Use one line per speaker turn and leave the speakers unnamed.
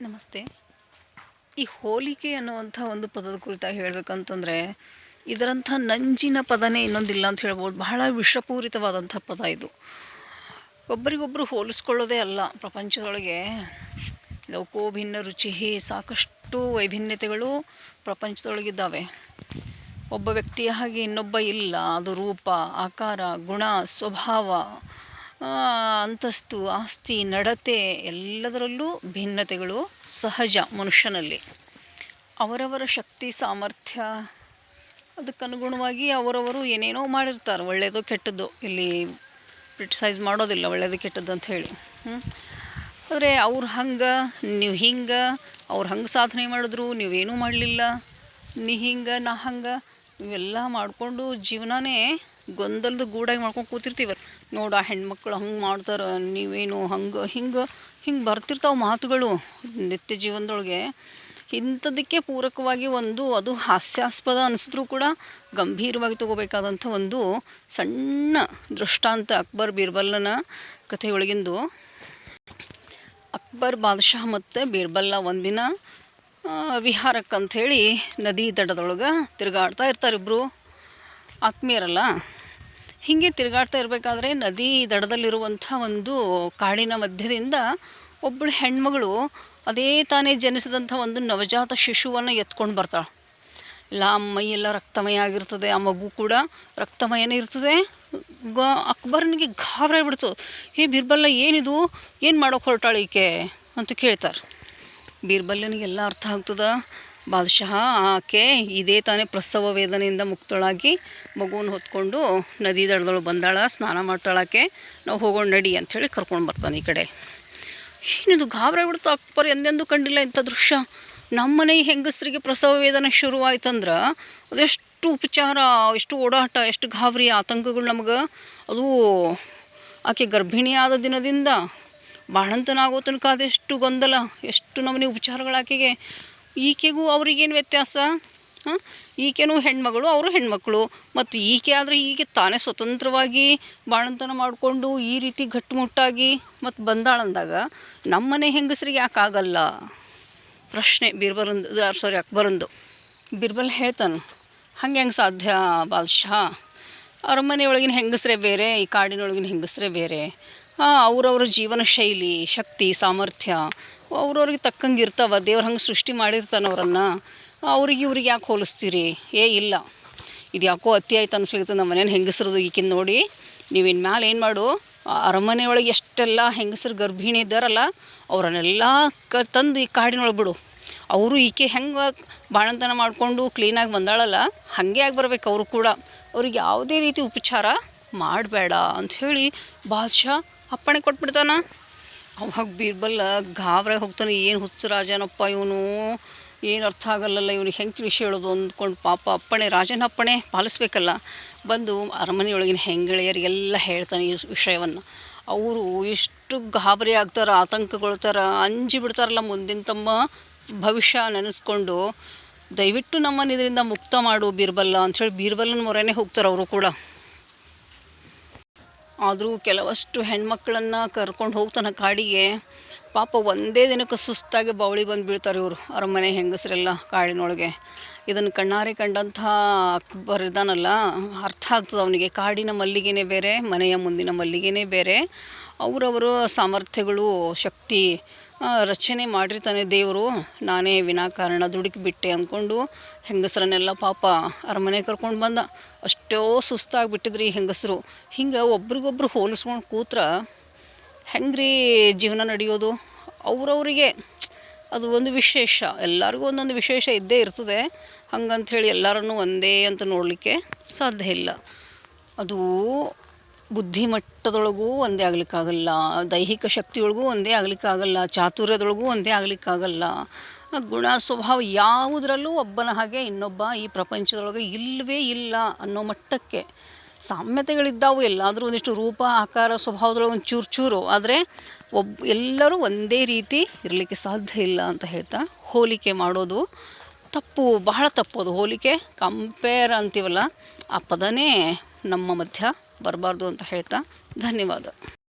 ನಮಸ್ತೆ. ಈ ಹೋಲಿಕೆ ಅನ್ನುವಂಥ ಒಂದು ಪದದ ಕುರಿತಾಗಿ ಹೇಳಬೇಕಂತಂದರೆ, ಇದರಂಥ ನಂಜಿನ ಪದನೇ ಇನ್ನೊಂದಿಲ್ಲ ಅಂತ ಹೇಳ್ಬೋದು. ಬಹಳ ವಿಷಪೂರಿತವಾದಂಥ ಪದ ಇದು. ಒಬ್ಬರಿಗೊಬ್ಬರು ಹೋಲಿಸ್ಕೊಳ್ಳೋದೇ ಅಲ್ಲ ಪ್ರಪಂಚದೊಳಗೆ. ಲೋಕೋ ಭಿನ್ನ ರುಚಿ ಸಾಕಷ್ಟು ವೈಭಿನ್ಯತೆಗಳು ಪ್ರಪಂಚದೊಳಗಿದ್ದಾವೆ. ಒಬ್ಬ ವ್ಯಕ್ತಿಯ ಹಾಗೆ ಇನ್ನೊಬ್ಬ ಇಲ್ಲ. ಅದು ರೂಪ, ಆಕಾರ, ಗುಣ, ಸ್ವಭಾವ ಅಂತಸ್ತು, ಆಸ್ತಿ, ನಡತೆ ಎಲ್ಲದರಲ್ಲೂ ಭಿನ್ನತೆಗಳು ಸಹಜ ಮನುಷ್ಯನಲ್ಲಿ. ಅವರವರ ಶಕ್ತಿ, ಸಾಮರ್ಥ್ಯ ಅದಕ್ಕನುಗುಣವಾಗಿ ಅವರವರು ಏನೇನೋ ಮಾಡಿರ್ತಾರೆ. ಒಳ್ಳೆಯದು ಕೆಟ್ಟದ್ದು. ಇಲ್ಲಿ ಕ್ರಿಟಿಸೈಸ್ ಮಾಡೋದಿಲ್ಲ ಒಳ್ಳೆಯದು ಕೆಟ್ಟದ್ದು ಅಂತ ಹೇಳಿ. ಆದರೆ ಅವ್ರು ಹಂಗೆ, ನೀವು ಹಿಂಗೆ, ಅವ್ರು ಹಂಗೆ ಸಾಧನೆ ಮಾಡಿದ್ರು, ನೀವೇನೂ ಮಾಡಲಿಲ್ಲ, ನೀ ಹಿಂಗೆ, ನಾ ಹಂಗೆ, ಇವೆಲ್ಲ ಮಾಡಿಕೊಂಡು ಜೀವನನೇ ಗೊಂದಲದ ಗೂಡಾಗಿ ಮಾಡ್ಕೊಂಡು ಕೂತಿರ್ತೀವಿ. ನೋಡು, ಆ ಹೆಣ್ಮಕ್ಳು ಹಂಗೆ ಮಾಡ್ತಾರೆ, ನೀವೇನು ಹಂಗೆ, ಹಿಂಗೆ ಹಿಂಗೆ ಬರ್ತಿರ್ತಾವೆ ಮಾತುಗಳು ನಿತ್ಯ ಜೀವನದೊಳಗೆ. ಇಂಥದಕ್ಕೆ ಪೂರಕವಾಗಿ ಒಂದು, ಅದು ಹಾಸ್ಯಾಸ್ಪದ ಅನಿಸಿದ್ರೂ ಕೂಡ ಗಂಭೀರವಾಗಿ ತಗೋಬೇಕಾದಂಥ ಒಂದು ಸಣ್ಣ ದೃಷ್ಟಾಂತ ಅಕ್ಬರ್ ಬೀರ್ಬಲ್ಲನ ಕಥೆಯೊಳಗಿಂದು ಅಕ್ಬರ್ ಬಾದಶಾಹ ಮತ್ತು ಬೀರ್ಬಲ್ಲ ಒಂದಿನ ವಿಹಾರಕ್ಕಂಥೇಳಿ ನದಿ ದಡದೊಳಗೆ ತಿರುಗಾಡ್ತಾ ಇರ್ತಾರೆ ಇಬ್ಬರು ಆತ್ಮೀಯರಲ್ಲ ಹೀಗೆ ತಿರುಗಾಡ್ತಾ ಇರಬೇಕಾದ್ರೆ ನದಿ ದಡದಲ್ಲಿರುವಂಥ ಒಂದು ಕಾಡಿನ ಮಧ್ಯದಿಂದ ಒಬ್ಬಳು ಹೆಣ್ಮಗಳು ಅದೇ ತಾನೇ ಜನಿಸಿದಂಥ ಒಂದು ನವಜಾತ ಶಿಶುವನ್ನು ಎತ್ಕೊಂಡು ಬರ್ತಾಳೆ. ಎಲ್ಲ ಮೈಯೆಲ್ಲ ರಕ್ತಮಯ ಆಗಿರ್ತದೆ, ಆ ಮಗು ಕೂಡ ರಕ್ತಮಯನೇ ಇರ್ತದೆ. ಗ, ಅಕ್ಬರ್ನಿಗೆ ಗಾಬರಿ ಬಿಡ್ತು ಏ, ಬೀರ್ಬಲ್ಲ, ಏನಿದು? ಏನು ಮಾಡೋಕೆ ಹೊರಟಾಳೆ ಅಂತ ಕೇಳ್ತಾರೆ. ಬೀರ್ಬಲ್ಲನಿಗೆಲ್ಲ ಅರ್ಥ ಆಗ್ತದೆ. ಬಾದಶಾಹ ಆಕೆ ಇದೇ ತಾನೇ ಪ್ರಸವ ವೇದನೆಯಿಂದ ಮುಕ್ತಳಾಗಿ ಮಗುವನ್ನು ಹೊತ್ಕೊಂಡು ನದಿ ದಡದೊಳಗೆ ಬಂದಾಳ, ಸ್ನಾನ ಮಾಡ್ತಾಳಾಕೆ ನಾವು ಹೋಗೋಣ ನಡಿ ಅಂಥೇಳಿ ಕರ್ಕೊಂಡು ಬರ್ತಾನೆ ಈ ಕಡೆ. ಏನಿದು ಗಾಬರಿ ಬಿಡ್ತು ಅಕ್ಬರ್ ಎಂದೆಂದೂ ಕಂಡಿಲ್ಲ ಇಂಥ ದೃಶ್ಯ. ನಮ್ಮನೆ ಹೆಂಗಸರಿಗೆ ಪ್ರಸವ ವೇದನೆ ಶುರುವಾಯ್ತಂದ್ರೆ ಅದೆಷ್ಟು ಉಪಚಾರ, ಎಷ್ಟು ಓಡಾಟ, ಎಷ್ಟು ಗಾಬರಿ, ಆತಂಕಗಳು ನಮಗೆ. ಅದು ಆಕೆ ಗರ್ಭಿಣಿಯಾದ ದಿನದಿಂದ ಬಾಣಂತನಾಗೋ ತನಕ ಅದೆಷ್ಟು ಗೊಂದಲ, ಎಷ್ಟು ನಮನೆ ಉಪಚಾರಗಳು ಆಕೆಗೆ ಈಕೆಗೂ ಅವ್ರಿಗೇನು ವ್ಯತ್ಯಾಸ? ಹಾಂ? ಈಕೆನೂ ಹೆಣ್ಮಗಳು, ಅವರು ಹೆಣ್ಮಕ್ಳು. ಮತ್ತು ಈಕೆ ಆದರೆ ಈಕೆ ತಾನೇ ಸ್ವತಂತ್ರವಾಗಿ ಬಾಣಂತನ ಮಾಡಿಕೊಂಡು ಈ ರೀತಿ ಗಟ್ಟುಮುಟ್ಟಾಗಿ ಮತ್ತು ಬಂದಾಳಂದಾಗ ನಮ್ಮನೆ ಹೆಂಗಸ್ರಿಗೆ ಯಾಕೆ ಆಗಲ್ಲ? ಪ್ರಶ್ನೆ ಬೀರ್ಬಲಂದು ಸಾರಿ ಅಕ್ಬರಂದು. ಬಿರ್ಬಲ್ ಹೇಳ್ತಾನೆ, ಹಂಗೆ ಹೆಂಗೆ ಸಾಧ್ಯ ಬಾದ್ಶಾ? ಅರಮನೆಯೊಳಗಿನ ಹೆಂಗಸರೇ ಬೇರೆ, ಈ ಕಾಡಿನೊಳಗಿನ ಹೆಂಗಸರೇ ಬೇರೆ. ಅವರವ್ರ ಜೀವನ ಶೈಲಿ ಶಕ್ತಿ, ಸಾಮರ್ಥ್ಯ ಅವ್ರವ್ರಿಗೆ ತಕ್ಕಂಗೆ ಇರ್ತಾವೆ. ದೇವ್ರು ಹಂಗೆ ಸೃಷ್ಟಿ ಮಾಡಿರ್ತಾನೆ ಅವರನ್ನು. ಅವ್ರಿಗೆ ಇವ್ರಿಗೆ ಯಾಕೆ ಹೋಲಿಸ್ತೀರಿ? ಏ, ಇಲ್ಲ. ಇದು ಯಾಕೋ ಅತಿ ಆಯ್ತು ಅನ್ಸ್ಲಿಕ್ಕೆ ನಮ್ಮ ಮನೇನ ಹೆಂಗಸ್ರದು ಈಕಿನ ನೋಡಿ. ನೀವು ಮ್ಯಾಲೆ ಏನು ಮಾಡು. ಅರಮನೆ ಒಳಗೆ ಎಷ್ಟೆಲ್ಲ ಹೆಂಗಸರು ಗರ್ಭಿಣಿ ಇದ್ದಾರಲ್ಲ, ಅವರನ್ನೆಲ್ಲ ಕ, ತಂದು ಈ ಕಾಡಿನೊಳಗೆ ಬಿಡು. ಅವರು ಈಕೆ ಹೆಂಗೆ ಬಾಣಂತನ ಮಾಡಿಕೊಂಡು ಕ್ಲೀನಾಗಿ ಬಂದಾಳಲ್ಲ, ಹಾಗೆ ಆಗಿ ಬರ್ಬೇಕು ಅವರು ಕೂಡ. ಅವ್ರಿಗೆ ಯಾವುದೇ ರೀತಿ ಉಪಚಾರ ಮಾಡಬೇಡ ಅಂಥೇಳಿ ಬಾದಶಾ ಅಪ್ಪಣೆ ಕೊಟ್ಬಿಡ್ತಾನ. ಅವಾಗ ಬೀರ್ಬಲ್ಲ ಗಾಬ್ರೆ ಹೋಗ್ತಾನೆ, ಏನು ಹುಚ್ಚು ರಾಜನಪ್ಪ ಇವನು? ಏನು ಅರ್ಥ ಆಗಲ್ಲಲ್ಲ ಇವ್ನಿಗೆ ಹೆಂಗೆ ತಿಳಿಸಿ ಹೇಳೋದು? ಅಂದ್ಕೊಂಡು ಪಾಪ ಅಪ್ಪಣೆ, ರಾಜನ ಅಪ್ಪಣೆ ಪಾಲಿಸ್ಬೇಕಲ್ಲ. ಬಂದು ಅರಮನೆಯೊಳಗಿನ ಹೆಂಗಳೆಯರಿಗೆಲ್ಲ ಹೇಳ್ತಾನೆ ಈ ವಿಷಯವನ್ನು. ಅವರು ಎಷ್ಟು ಗಾಬರಿ ಆಗ್ತಾರೆ, ಆತಂಕಗೊಳ್ತಾರ, ಅಂಜಿ ಬಿಡ್ತಾರಲ್ಲ ಮುಂದಿನ ತಮ್ಮ ಭವಿಷ್ಯ ನೆನೆಸ್ಕೊಂಡು, ದಯವಿಟ್ಟು ನಮ್ಮನ್ನು ಇದರಿಂದ ಮುಕ್ತ ಮಾಡು ಬೀರ್ಬಲ್ಲ. ಅಂಥೇಳಿ ಬೀರ್ಬಲ್ಲನ ಮೊರೆನೇ ಹೋಗ್ತಾರೆ ಅವರು ಕೂಡ. ಆದರೂ ಕೆಲವಷ್ಟು ಹೆಣ್ಮಕ್ಳನ್ನು ಕರ್ಕೊಂಡು ಹೋಗ್ತಾನೆ ಕಾಡಿಗೆ ಪಾಪ ಒಂದೇ ದಿನಕ್ಕೆ ಸುಸ್ತಾಗಿ ಬೌಳಿ ಬಂದು ಬೀಳ್ತಾರೆ ಇವರು, ಅರಮನೆ ಹೆಂಗಸರೆಲ್ಲ ಕಾಡಿನೊಳಗೆ. ಇದನ್ನು ಕಣ್ಣಾರೆ ಕಂಡಂಥ ಅಕ್ಬರ್ ಇದ್ದಾನಲ್ಲ, ಅರ್ಥ ಆಗ್ತದೆ ಅವನಿಗೆ. ಕಾಡಿನ ಮಲ್ಲಿಗೆನೇ ಬೇರೆ, ಮನೆಯ ಮುಂದಿನ ಮಲ್ಲಿಗೆನೇ ಬೇರೆ. ಅವರವರ ಸಾಮರ್ಥ್ಯಗಳು, ಶಕ್ತಿ ರಚನೆ ಮಾಡಿರ್ತಾನೆ ದೇವರು. ನಾನೇ ವಿನಾಕಾರಣ ದುಡುಕಿ ಬಿಟ್ಟೆ ಅಂದ್ಕೊಂಡು ಹೆಂಗಸರನ್ನೆಲ್ಲ ಪಾಪ ಅರಮನೆ ಕರ್ಕೊಂಡು ಬಂದ. ಅಷ್ಟೋ ಸುಸ್ತಾಗಿ ಈ ಹೆಂಗಸರು. ಹಿಂಗೆ ಒಬ್ರಿಗೊಬ್ರು ಹೋಲಿಸ್ಕೊಂಡು ಕೂತ್ರೆ ಹೆಂಗ್ರಿ ಜೀವನ ನಡೆಯೋದು? ಅವ್ರವರಿಗೆ ಅದು ಒಂದು ವಿಶೇಷ. ಎಲ್ಲರಿಗೂ ಒಂದೊಂದು ವಿಶೇಷ ಇದ್ದೇ ಇರ್ತದೆ. ಹಂಗಂಥೇಳಿ ಎಲ್ಲರನ್ನೂ ಒಂದೇ ಅಂತ ನೋಡಲಿಕ್ಕೆ ಸಾಧ್ಯ ಇಲ್ಲ. ಅದು ಬುದ್ಧಿಮಟ್ಟದೊಳಗೂ ಒಂದೇ ಆಗಲಿಕ್ಕಾಗಲ್ಲ, ದೈಹಿಕ ಶಕ್ತಿಯೊಳಗೂ ಒಂದೇ ಆಗಲಿಕ್ಕಾಗಲ್ಲ, ಚಾತುರ್ಯದೊಳಗೂ ಒಂದೇ ಆಗಲಿಕ್ಕಾಗಲ್ಲ. ಗುಣ ಸ್ವಭಾವ ಯಾವುದರಲ್ಲೂ ಒಬ್ಬನ ಹಾಗೆ ಇನ್ನೊಬ್ಬ ಈ ಪ್ರಪಂಚದೊಳಗೆ ಇಲ್ಲವೇ ಇಲ್ಲ ಅನ್ನೋ ಮಟ್ಟಕ್ಕೆ. ಸಾಮ್ಯತೆಗಳಿದ್ದಾವೆ, ಎಲ್ಲಾದರೂ ಒಂದಿಷ್ಟು ರೂಪ, ಆಕಾರ, ಸ್ವಭಾವದೊಳಗೆ ಒಂದು ಚೂರು ಚೂರು. ಆದರೆ ಒಬ್ಬ ಎಲ್ಲರೂ ಒಂದೇ ರೀತಿ ಇರಲಿಕ್ಕೆ ಸಾಧ್ಯ ಇಲ್ಲ ಅಂತ ಹೇಳ್ತಾ ಹೋಲಿಕೆ ಮಾಡೋದು ತಪ್ಪು, ಬಹಳ ತಪ್ಪು ಅದು. ಹೋಲಿಕೆ ಕಂಪೇರ್ ಅಂತೀವಲ್ಲ, ಆ ಪದನೇ ನಮ್ಮ ಮಧ್ಯ ಬರಬಾರ್ದು ಅಂತ ಹೇಳ್ತಾ ಧನ್ಯವಾದ.